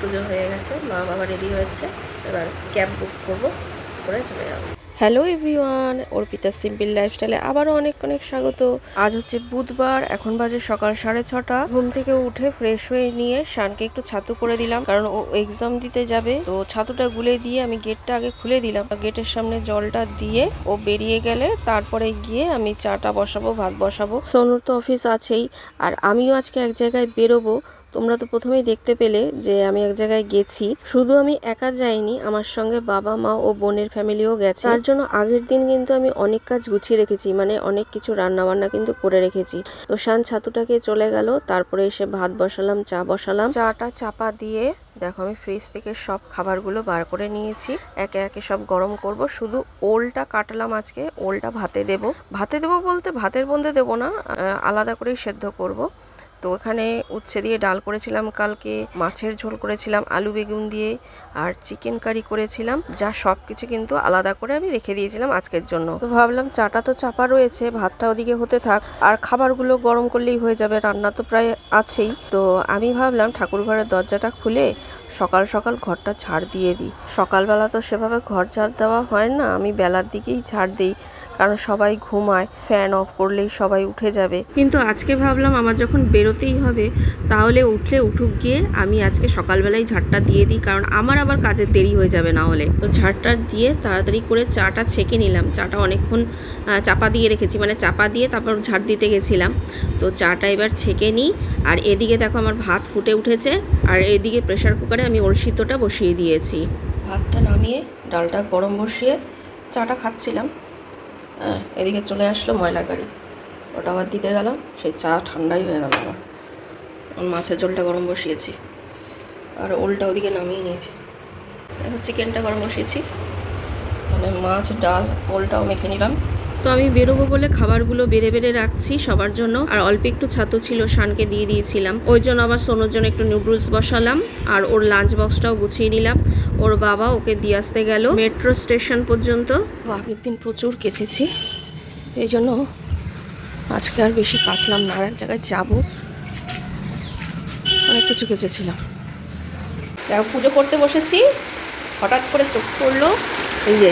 টুজো হয়ে গেছে, মা বাবা রেডি হয়েছে, এবার ক্যাব বুক করব, করে চলে যাব। হ্যালো এভরিওয়ান অর্পিতা সিম্পল লাইফস্টাইলে আবারও অনেক অনেক স্বাগত। আজ হচ্ছে বুধবার, এখন বাজে সকাল সাড়ে ছটা। ঘুম থেকে উঠে ফ্রেশ হয়ে নিয়ে শানকে একটু ছাতু করে দিলাম, কারণ ও এক্সাম দিতে যাবে। তো ছাতুটা গুলে দিয়ে আমি গেটটা আগে খুলে দিলাম। গেটের সামনে জলটা দিয়ে ও বেরিয়ে গেলে তারপরে গিয়ে আমি চাটা বসাবো, ভাত বসাবো। সোনুর তো অফিস আছেই, আর আমিও আজকে এক জায়গায় বেরোবো। তোমরা তো প্রথমেই দেখতে পেলে যে আমি এক জায়গায় গেছি। শুধু আমি একা যাইনি, আমার সঙ্গে বাবা, মা ও বোনের ফ্যামিলিও গেছে। তার জন্য আগের দিন কিন্তু আমি অনেক কাজ গুছিয়ে রেখেছি মানে অনেক কিছু রান্না বান্না কিন্তু করে রেখেছি। তো শান ছাতুটাকে চলে গেল, তারপরে এসে ভাত বসালাম, চা বসালাম। চাটা চাপা দিয়ে, দেখো আমি ফ্রিজ থেকে সব খাবারগুলো বার করে নিয়েছি। একে একে সব গরম করব, শুধু ওলটা কাটলাম আজকে, ওলটা ভাতে দেব। ভাতে দেব বলতে ভাতের মধ্যে দেবো না আলাদা করেই সেদ্ধ করব। তো ওখানে উচ্ছে দিয়ে ডাল করেছিলাম কালকে, মাছের ঝোল করেছিলাম, আলু বেগুন দিয়ে আর চিকেন কারি করেছিলাম, যা সব কিছু কিন্তু আলাদা করে আমি রেখে দিয়েছিলাম আজকের জন্য। তো ভাবলাম চাটা তো চাপা রয়েছে, ভাতটা ওদিকে হতে থাক। আর খাবারগুলো গরম করলেই হয়ে যাবে, রান্না তো প্রায় আছেই। তো আমি ভাবলাম ঠাকুর ঘরের দরজাটা খুলে সকাল সকাল ঘরটা ঝাড় দিয়ে দিই। সকালবেলা তো সেভাবে ঘর ঝাড় দেওয়া হয় না, আমি বেলার দিকেই ঝাড় দিই। কারণ সবাই ঘুমায় ফ্যান অফ করলেই সবাই উঠে যাবে। কিন্তু আজকে ভাবলাম আমার যখন বেরোতেই হবে, তাহলে উঠলে উঠুক গিয়ে আমি আজকে সকালবেলায় ঝাড়টা দিয়ে দিই, কারণ আমার আবার কাজের দেরি হয়ে যাবে না হলে। তো ঝাড়টা দিয়ে তাড়াতাড়ি করে চাটা ছেঁকে নিলাম। চাটা অনেকক্ষণ চাপা দিয়ে রেখেছি মানে চাপা দিয়ে তারপর ঝাড় দিতে গেছিলাম। তো চাটা এবার ছেঁকে নিই, আর এদিকে দেখো আমার ভাত ফুটে উঠেছে, আর এদিকে প্রেশার কুকারে আমি ওর বসিয়ে দিয়েছি। ভাতটা নামিয়ে ডালটা গরম বসিয়ে চাটা খাচ্ছিলাম। হ্যাঁ এদিকে চলে আসলো ময়লার গাড়ি। ওটা আবার দিতে গেলাম, সেই চা ঠান্ডাই হয়ে গেল আমার। মাছের ঝোলটা গরম বসিয়েছি। আর ওলটা ওদিকে নামিয়ে নিয়েছি। চিকেনটা গরম বসিয়েছি। মানে মাছ, ডাল, ওলটাও মেখে নিলাম। তো আমি বেরোবো বলে খাবারগুলো বেড়ে বেড়ে রাখছি সবার জন্য। আর অল্প একটু ছাতু ছিল, শানকে দিয়ে দিয়েছিলাম। ওই জন্য আবার সোনোর জন্য একটু নুডলস বসালাম। আর ওর লাঞ্চ বক্সটাও গুছিয়ে নিলাম। ওর বাবা ওকে দিয়ে আসতে গেল মেট্রো স্টেশন পর্যন্ত। আগের দিন প্রচুর কেচেছি এই জন্য আজকে আর বেশি কাচলাম না। আর এক জায়গায় যাব। অনেক কিছু কেচেছিলাম পুজো করতে বসেছি। হঠাৎ করে চোখ পড়ল। এই যে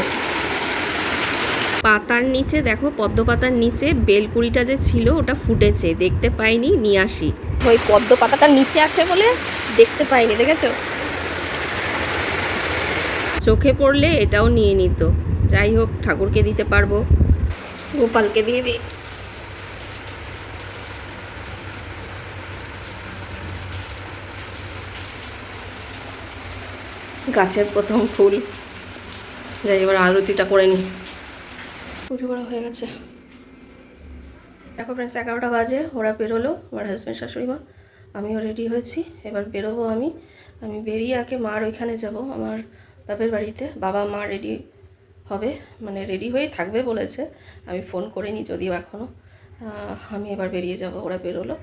পাতার নিচে দেখো পদ্ম পাতার নিচে বেলকুড়িটা যে ছিল ওটা ফুটেছে দেখতে পাইনি নিয়ে আসি। ওই পদ্ম পাতাটার নিচে আছে বলে দেখতে পাইনি দেখেছ? চোখে পড়লে এটাও নিয়ে নিত। যাই হোক ঠাকুরকে দিতে পারব। গোপালকে দিয়ে দিই। গাছের প্রথম ফুল। যাই এবার আরতিটা করে নিই। পুজো করা হয়ে গেছে। দেখো ফ্রেন্ডস এগারোটা বাজে, ওরা বেরোলো, আমার হাজব্যান্ড শাশুড়ি মা, আমিও রেডি হয়েছি। এবার বেরোবো আমি। আমি বেরিয়ে আগে মার ওইখানে যাব, আমার বাপের বাড়িতে। বাবা, মা রেডি হবে মানে রেডি হয়ে থাকবে বলেছে। আমি ফোন করিনি যদিও এখনও আমি এবার বেরিয়ে যাব, ওরা বেরোলো।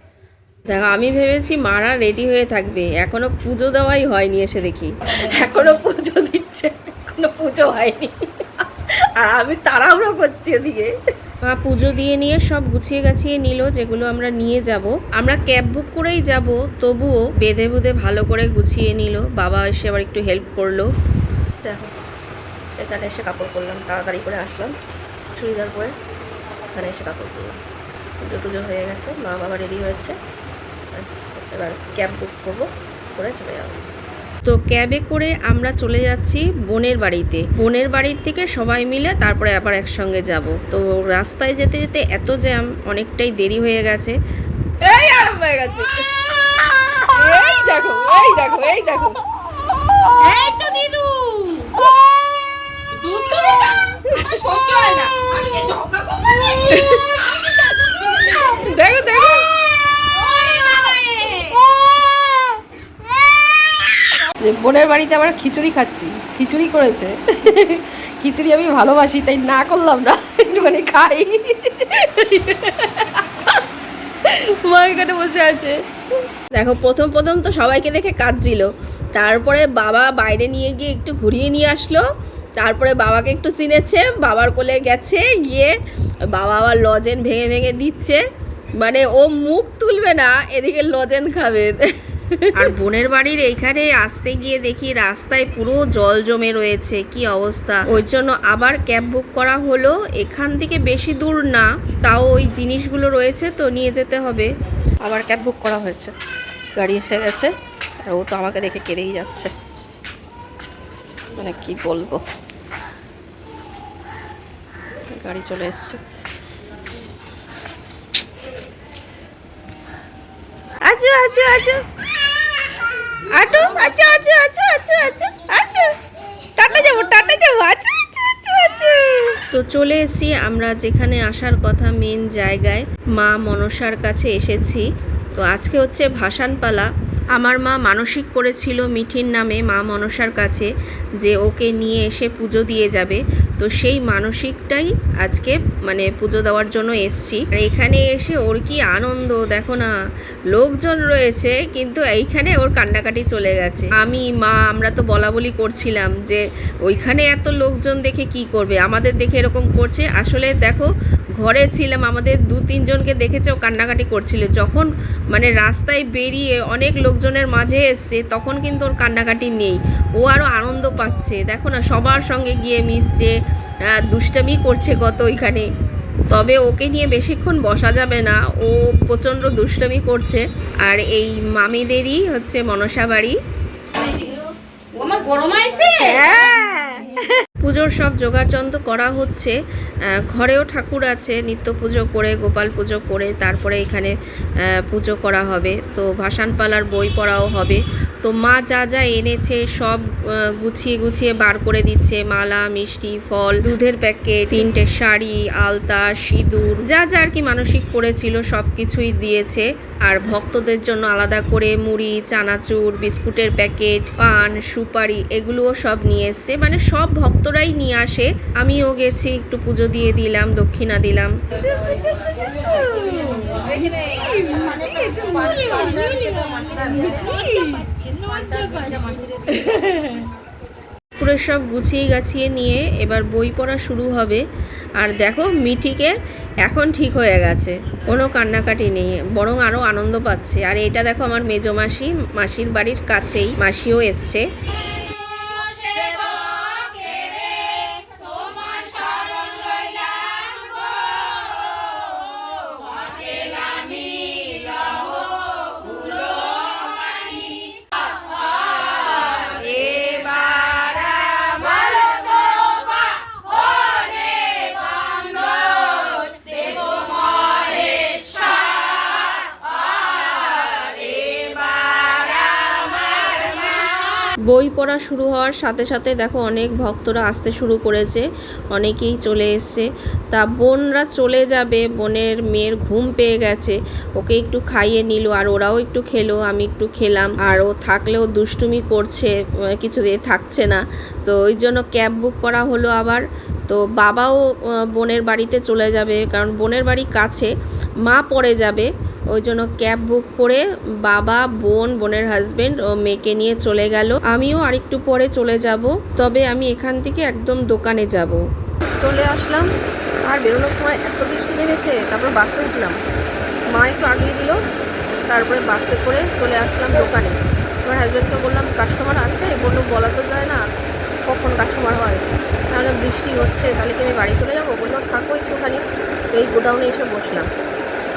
দেখো, আমি ভেবেছি মারা রেডি হয়ে থাকবে। এখনও পুজো দেওয়াই হয়নি এসে দেখি। এখনও পুজো দিচ্ছে, এখনও পুজো হয়নি। আর আমি তাড়াহুড়ো করছি এদিকে। মা পুজো দিয়ে নিয়ে সব গুছিয়ে গাছিয়ে নিল যেগুলো আমরা নিয়ে যাব। আমরা ক্যাব বুক করেই যাব তবুও বেঁধে বুধে ভালো করে গুছিয়ে নিল। বাবা এসে আবার একটু হেল্প করল। দেখো এখানে এসে কাপড় করলাম তাড়াতাড়ি করে আসলাম। চুড়িদার পরে এখানে এসে কাপড় করলাম পুজো টুজো হয়ে গেছে মা বাবা রেডি হয়েছে। এবার ক্যাব বুক করব করে চলে যাব। তো ক্যাবে করে আমরা চলে যাচ্ছি বোনের বাড়িতে। বোনের বাড়ির থেকে সবাই মিলে তারপরে আবার একসঙ্গে যাব। তো রাস্তায় যেতে যেতে এত জ্যাম অনেকটাই দেরি হয়ে গেছে। এই আরম্ভ হয়ে গেছে। এই দেখো এই দেখো এই দেখো। এই তো দিদু। দেখো দেখো। যে বোনের বাড়িতে আমরা খিচুড়ি খাচ্ছি, খিচুড়ি করেছে। খিচুড়ি আমি ভালোবাসি, তাই না করলাম না, একটুখানি খাই। মা এখানে বসে আছে। দেখো, প্রথম প্রথম তো সবাইকে দেখে কাঁদছিল। তারপরে বাবা বাইরে নিয়ে গিয়ে একটু ঘুরিয়ে নিয়ে আসলো। তারপরে বাবাকে একটু চিনেছে, বাবার কোলে গেছে, গিয়ে বাবা আবার লজেন ভেঙে ভেঙে দিচ্ছে। মানে ও মুখ তুলবে না, এদিকে লজেন খাবে। আর বোনের বাড়ির এইখানে আসতে গিয়ে দেখি রাস্তায় পুরো জল জমে রয়েছে, কি অবস্থা? ওই জন্য আবার ক্যাব বুক করা হলো, এখান থেকে বেশি দূর না, তাও ওই জিনিসগুলো রয়েছে তো নিয়ে যেতে হবে। আবার ক্যাব বুক করা হয়েছে, গাড়ি এসে গেছে, আর ও তো আমাকে দেখে কেড়েই যাচ্ছে। মানে কি বলব? গাড়ি চলে এসছে। আচ্ছা আচ্ছা আচ্ছা আচ্ছা আচ্ছা আচ্ছা টাটা যাব টাটা যাব তো চলে এসেছি আমরা যেখানে আসার কথা মেন জায়গায়, মা মনসার কাছে এসেছি। তো আজকে হচ্ছে ভাসানপালা। আমার মা মানসিক করেছিল মিঠির নামে মা মনসার কাছে যে ওকে নিয়ে এসে পুজো দিয়ে যাবে। তো সেই মানসিকটাই আজকে মানে পুজো দেওয়ার জন্য এসছি। আর এখানে এসে ওর কি আনন্দ, দেখো না। লোকজন রয়েছে, কিন্তু এইখানে ওর কান্ডাকাটি চলে গেছে। আমি, মা, আমরা তো বলা বলি করছিলাম যে ওইখানে এত লোকজন দেখে কি করবে? আমাদের দেখে এরকম করছে। আসলে দেখো, ঘরে ছিলাম, আমাদের দু তিনজনকে দেখেছে, ও কান্নাকাটি করছিল। যখন মানে রাস্তায় বেরিয়ে অনেক লোকজনের মাঝে এসছে, তখন কিন্তু ওর কান্নাকাটি নেই। ও আরও আনন্দ পাচ্ছে। দেখো না, সবার সঙ্গে গিয়ে মিশছে দুষ্টামি করছে কত ওইখানে। তবে ওকে নিয়ে বেশিক্ষণ বসা যাবে না। ও প্রচণ্ড দুষ্টামি করছে। আর এই মামিদেরই হচ্ছে মনসা বাড়ি। আইছে পুজোর সব জোগাড়যন্ত্র করা হচ্ছে। ঘরেও ঠাকুর আছে। নিত্য পুজো করে গোপাল পুজো করে তারপরে এখানে পুজো করা হবে। তো ভাসানপালার বই পড়াও হবে। তো মা যা যা এনেছে সব গুছিয়ে গুছিয়ে বার করে দিচ্ছে। মালা, মিষ্টি, ফল, দুধের প্যাকেট, তিনটে শাড়ি, আলতা, সিঁদুর, যা যা আর কি মানসিক করেছিল সব কিছুই দিয়েছে। আর ভক্তদের জন্য আলাদা করে মুড়ি, চানাচুর, বিস্কুটের প্যাকেট, পান, সুপারি এগুলোও সব নিয়ে এসছে। মানে সব ভক্তরাই নিয়ে আসে। আমিও গেছি, একটু পুজো দিয়ে দিলাম, দক্ষিণা দিলাম। পুরো সব গুছিয়ে গাছিয়ে নিয়ে এবার বই পড়া শুরু হবে। আর দেখো, মিঠিকে এখন ঠিক হয়ে গেছে। কোনো কান্নাকাটি নেই, বরং আরও আনন্দ পাচ্ছে। আর এটা দেখো আমার মেজো মাসি, মাসির বাড়ির কাছেই মাসিও এসছে। বই পড়া শুরু হওয়ার সাথে সাথে দেখো অনেক ভক্তরা আসতে শুরু করেছে, অনেকেই চলে এসছে। তা বোনরা চলে যাবে, বোনের মেয়ের ঘুম পেয়ে গেছে, ওকে একটু খাইয়ে নিল আর ওরাও একটু খেলো, আমি একটু খেলাম। আর ও থাকলেও দুষ্টুমি করছে কিছু দিয়ে থাকছে না। তো ওই জন্য ক্যাব বুক করা হলো আবার। তো বাবাও বোনের বাড়িতে চলে যাবে, কারণ বোনের বাড়ি কাছে, মা পরে যাবে। ওই জন্য ক্যাব বুক করে বাবা, বোন, বোনের হাজবেন্ড ও মেয়েকে নিয়ে চলে গেল। আমিও আরেকটু পরে চলে যাব, তবে আমি এখান থেকে একদম দোকানে যাব। চলে আসলাম, আর বেরোনোর সময় এত বৃষ্টি নেমেছে, তারপর বাসে উঠলাম। মা একটু আগিয়ে দিল, তারপরে বাসে করে চলে আসলাম দোকানে। আমার হাজব্যান্ডকে বললাম কাস্টমার আছে? বলল, বলা তো যায় না, কখন কাস্টমার হয়? তাহলে বৃষ্টি হচ্ছে, তাহলে কি আমি বাড়ি চলে যাব? বলল, থাকো একটুখানি। এই গোডাউনে এসে বসলাম।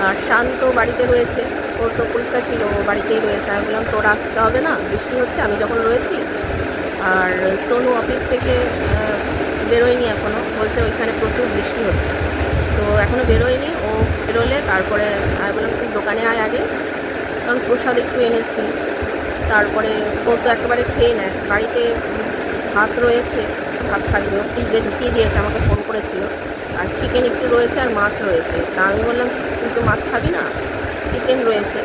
আর শান্ত বাড়িতে রয়েছে। ওর তো পরীক্ষা ছিল, ও বাড়িতেই রয়েছে। আমি বললাম, তোর আসতে হবে না? বৃষ্টি হচ্ছে, আমি যখন রয়েছি। আর সোনু অফিস থেকে বেরোয়নি এখনও বলছে, ওইখানে প্রচুর বৃষ্টি হচ্ছে। তো এখনও বেরোয়নি, ও বেরোলে তারপরে আমি বললাম, তুই দোকানে আয় আগে। কারণ প্রসাদ একটু এনেছি। তারপরে ও তো একেবারে খেয়ে নেয়। বাড়িতে ভাত রয়েছে, ভাত থাকবে। ফ্রিজে ঢুকিয়ে দিয়েছে, আমাকে ফোন করেছিল। আর চিকেন একটু রয়েছে আর মাছ রয়েছে। তা আমি বললাম, তুই তো মাছ খাবি না? চিকেন রয়েছে।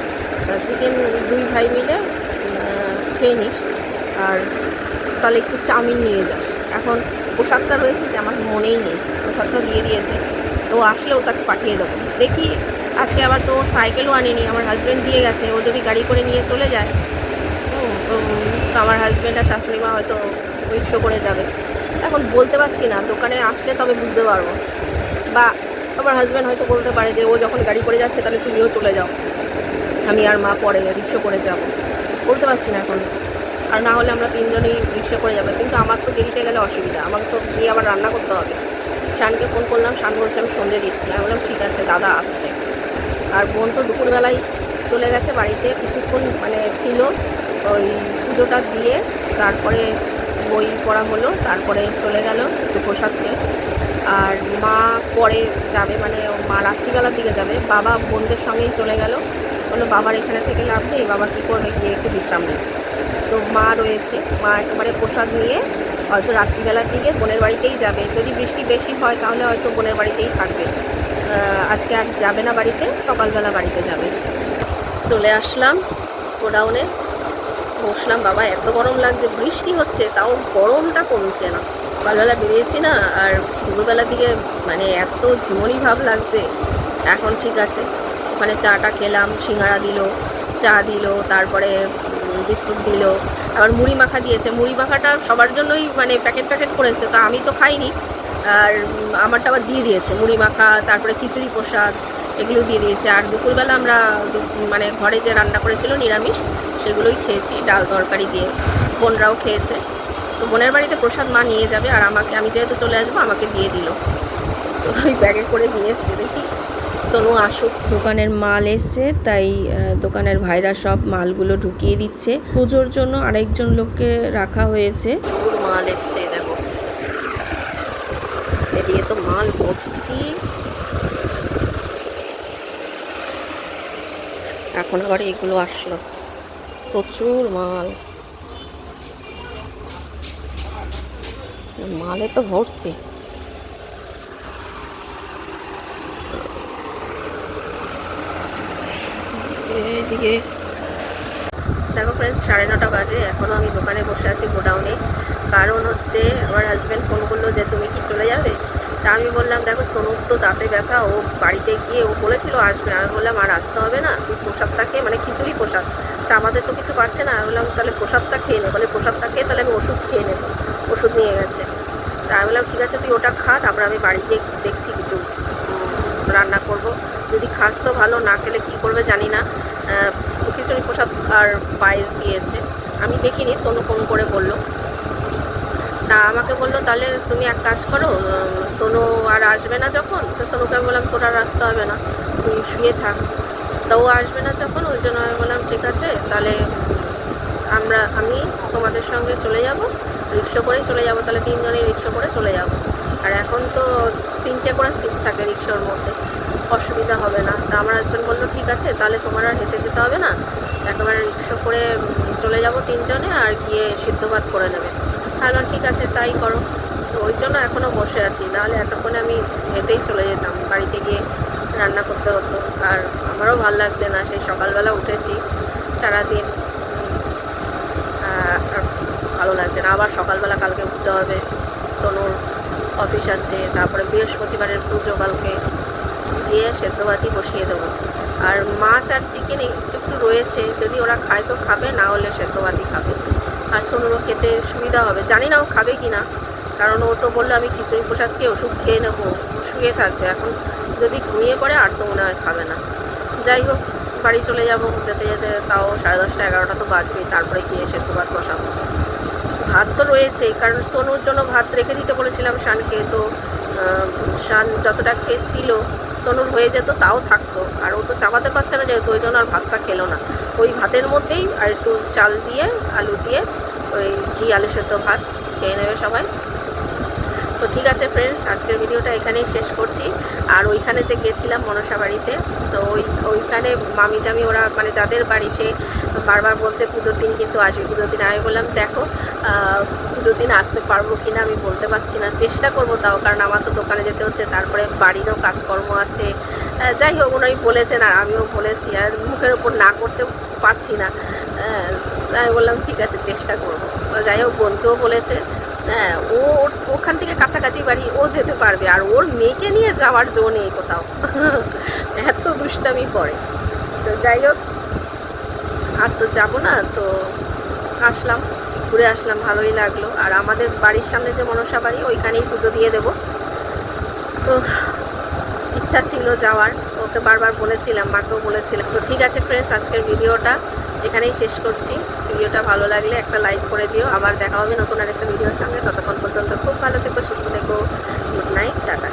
চিকেন দুই ভাই মিলে খেয়ে নিস। আর তাহলে একটু চাউমিন নিয়ে যাস এখন পোশাকটা রয়েছে যে আমার মনেই নেই। পোশাকটা দিয়ে দিয়েছে। তো আসলে ওর কাছে পাঠিয়ে দেবো। দেখি, আজকে আবার তো সাইকেলও আনেনি। আমার হাজব্যান্ড দিয়ে গেছে। ও যদি গাড়ি করে নিয়ে চলে যায় তো আমার হাজব্যান্ড আর শাশুড়ি মা হয়তো রিক্সো করে যাবে। এখন বলতে পারছি না, দোকানে আসলে তবে বুঝতে পারব। বা আমার হাজব্যান্ড হয়তো বলতে পারে যে, ও যখন গাড়ি করে যাচ্ছে, তাহলে তুমিও চলে যাও। আমি আর মা পরে রিক্সো করে যাব। বলতে পারছি না এখন। আর না হলে আমরা তিনজনই রিক্সা করে যাব। কিন্তু আমার তো দেরিতে গেলে অসুবিধা। আমাকে তো গিয়ে আবার রান্না করতে হবে। শানকে ফোন করলাম। শান বলছে, আমি সন্ধে দিচ্ছি। আমি বললাম, ঠিক আছে, দাদা আসছে। আর বোন তো দুপুরবেলায় চলে গেছে বাড়িতে। কিছুক্ষণ মানে ছিল ওই পুজোটা দিয়ে। তারপরে বই পড়া হলো, তারপরে চলে গেল একটু প্রসাদ খেয়ে আর মা পরে যাবে মানে মা রাত্রিবেলার দিকে যাবে। বাবা বোনদের সঙ্গেই চলে গেল। বলল, বাবার এখানে থেকে লাভ নেই, বাবা কী করবে? গিয়ে একটু বিশ্রাম নেবে তো মা রয়েছে। মা একেবারে প্রসাদ নিয়ে হয়তো রাত্রিবেলার দিকে বোনের বাড়িতেই যাবে। যদি বৃষ্টি বেশি হয়, তাহলে হয়তো বোনের বাড়িতেই থাকবে। আজকে আর যাবে না বাড়িতে, সকালবেলা বাড়িতে যাবে। চলে আসলাম গোডাউনে। বসলাম বাবা, এত গরম লাগছে, বৃষ্টি হচ্ছে, তাও গরমটা কমছে না। সকালবেলা বেরিয়েছি না, আর দুপুরবেলার দিকে মানে এত ঝিমনি ভাব লাগছে, এখন ঠিক আছে। ওখানে চাটা খেলাম, সিঙ্গারা দিল, চা দিল, তারপরে বিস্কুট দিল, আবার মুড়ি মাখা দিয়েছে। মুড়ি মাখাটা সবার জন্যই মানে প্যাকেট প্যাকেট করেছে, তা আমি তো খাইনি, আর আমারটা আবার দিয়ে দিয়েছে। মুড়ি মাখা, তারপরে খিচুড়ি প্রসাদ, এগুলো দিয়ে দিয়েছে। আর দুপুরবেলা আমরা মানে ঘরে যে রান্না করেছিল নিরামিষ সেগুলোই খেয়েছি ডাল তরকারি দিয়ে। বোনরাও খেয়েছে। তো বোনের বাড়িতে প্রসাদ মা নিয়ে যাবে আর আমাকে আমি যেহেতু চলে আসব আমাকে দিয়ে দিল। তো ওই ব্যাগে করে নিয়ে এসছে দেখি। সোনু আসুক। দোকানের মাল এসছে তাই দোকানের ভাইরা সব মালগুলো ঢুকিয়ে দিচ্ছে। পুজোর জন্য আরেকজন লোককে রাখা হয়েছে। মাল এসছে দেখো। এদিকে তো মাল ভর্তি। এখন আবার এগুলো আসলো। প্রচুর মাল। মালে তো ভর্তি। এইদিকে দেখো ফ্রেন্ডস সাড়ে নটা বাজে। এখনও আমি দোকানে বসে আছি গোডাউনে। কারণ হচ্ছে আমার হাজব্যান্ড ফোন করল যে, তুমি কি চলে যাবে? তা আমি বললাম, দেখো, সোনুর তো দাঁতে ব্যথা। ও বাড়িতে গিয়ে ও বলেছিল আসবে। আমি বললাম, আর আসতে হবে না? তুই খেয়ে মানে খিচুড়ি তা আমাদের তো কিছু পাচ্ছে না। আমি বললাম, তাহলে প্রসাদটা খেয়ে নে। বলে, প্রসাদটা খেয়ে তাহলে আমি ওষুধ খেয়ে নেব। ওষুধ নিয়ে গেছে। তা আমি বললাম, ঠিক আছে, তুই ওটা খা, তারপরে আমি বাড়িতে দেখছি কিছু রান্না করব। যদি খাস তো ভালো, না খেলে কী করবে জানি না। খিচুড়ি প্রসাদ আর পায়েস দিয়েছে। আমি দেখিনি, সোনু ফোন করে বলল। তা আমাকে বলল, তাহলে তুমি এক কাজ করো সোনু আর আসবে না যখন? তো সোনুকে আমি বললাম, তোর আর আসতে হবে না। তুই শুয়ে থাক। তা ও আসবে না যখন, ওই জন্য আমি বললাম, ঠিক আছে, তাহলে আমরা, আমি তোমাদের সঙ্গে চলে যাব, রিক্সা করেই চলে যাব, তাহলে তিনজনেই রিক্সা করে চলে যাব। আর এখন তো তিনটে করে সিট থাকে রিক্সার মধ্যে, অসুবিধা হবে না। তা আমার হাজব্যান্ড বলল, ঠিক আছে, তাহলে তোমার আর হেঁটে যেতে হবে না, একেবারে রিক্সা করে চলে যাব তিনজনে আর গিয়ে সিদ্ধ ভাত করে নেবে। তাহলে ঠিক আছে, তাই করো। তো ওই জন্য এখনও বসে আছি নাহলে এতক্ষণে আমি হেঁটেই চলে যেতাম, বাড়িতে গিয়ে রান্না করতে হতো। আর আমারও ভালো লাগছে না, সেই সকালবেলা উঠেছি সারাদিন। ভালো লাগছে না। আবার সকালবেলা কালকে উঠতে হবে। সোনুর অফিস আছে, তারপরে বৃহস্পতিবারের পুজো কালকে। দিয়ে সেদ্ধ ভাতই বসিয়ে দেবো। আর মাছ আর চিকেন একটু রয়েছে, যদি ওরা খায় তো খাবে, না হলে সেদ্ধ ভাতই খাবে। আর সোনুরও খেতে সুবিধা হবে। জানি না ও খাবে কি না কারণ ও তো বলল আমি খিচুড়ি প্রসাদ খেয়ে ওষুধ খেয়ে নেব। শুয়ে থাকবে। এখন যদি ঘুমিয়ে পড়ে, আর তো মনে হয় খাবে না। যাই হোক, বাড়ি চলে যাব যেতে যেতে, তাও সাড়ে দশটা, এগারোটা তো বাজবেই, তারপরে গিয়ে সেদ্ধ ভাত বসাবো। ভাত তো রয়েছেই, কারণ সোনুর জন্য ভাত রেখে দিতে বলেছিলাম শানকে, তো শান যতটা খেয়েছিল, সোনুর হয়ে যেত, তাও থাকতো। আর ও তো চাপাতে পারছে না, যেহেতু ওই জন্য আর ভাতটা খেলো না। ওই ভাতের মধ্যেই আর একটু চাল দিয়ে, আলু দিয়ে, ওই ঘি, আলু সেদ্ধ ভাত খেয়ে নেবে সবাই। তো ঠিক আছে ফ্রেন্ডস আজকের ভিডিওটা এখানেই শেষ করছি। আর ওইখানে যে গেছিলাম মনসা বাড়িতে, তো ওই, ওইখানে মামি টামি ওরা মানে যাদের বাড়ি সে বারবার বলছে পুজোর দিন কিন্তু আসবে, পুজোর দিন। আমি বললাম, দেখো পুজোর দিন আসতে পারব কি না আমি বলতে পারছি না। চেষ্টা করব তাও, কারণ আমার তো দোকানে যেতে হচ্ছে, তারপরে বাড়িরও কাজকর্ম আছে। যাই হোক ওনাই বলেছেন আর আমিও বলেছি, আর মুখের ওপর না করতে পারছি না। আমি বললাম, ঠিক আছে, চেষ্টা করব। যাই হোক, বোনকেও বলেছে হ্যাঁ ও ওখান থেকে কাছাকাছি বাড়ি, ও যেতে পারবে। আর ওর মেয়েকে নিয়ে যাওয়ার জো নেই কোথাও। এত দুষ্টামি করে। তো যাই হোক, আর তো যাব না, তো আসলাম, ঘুরে আসলাম, ভালোই লাগল। আর আমাদের বাড়ির সামনে যে মনসা বাড়ি, ওইখানেই পুজো দিয়ে দেবো। তো ইচ্ছা ছিল যাওয়ার। ওকে বারবার বলেছিলাম, মাকেও বলেছিলাম। তো ঠিক আছে ফ্রেন্ডস আজকের ভিডিওটা এখানেই শেষ করছি। ভিডিওটা ভালো লাগলে একটা লাইক করে দিও। আবার দেখা হবে নতুন আরেকটা ভিডিওর সঙ্গে। ততক্ষণ পর্যন্ত খুব ভালো থেকো, সুস্থ থেকো। Good night tata.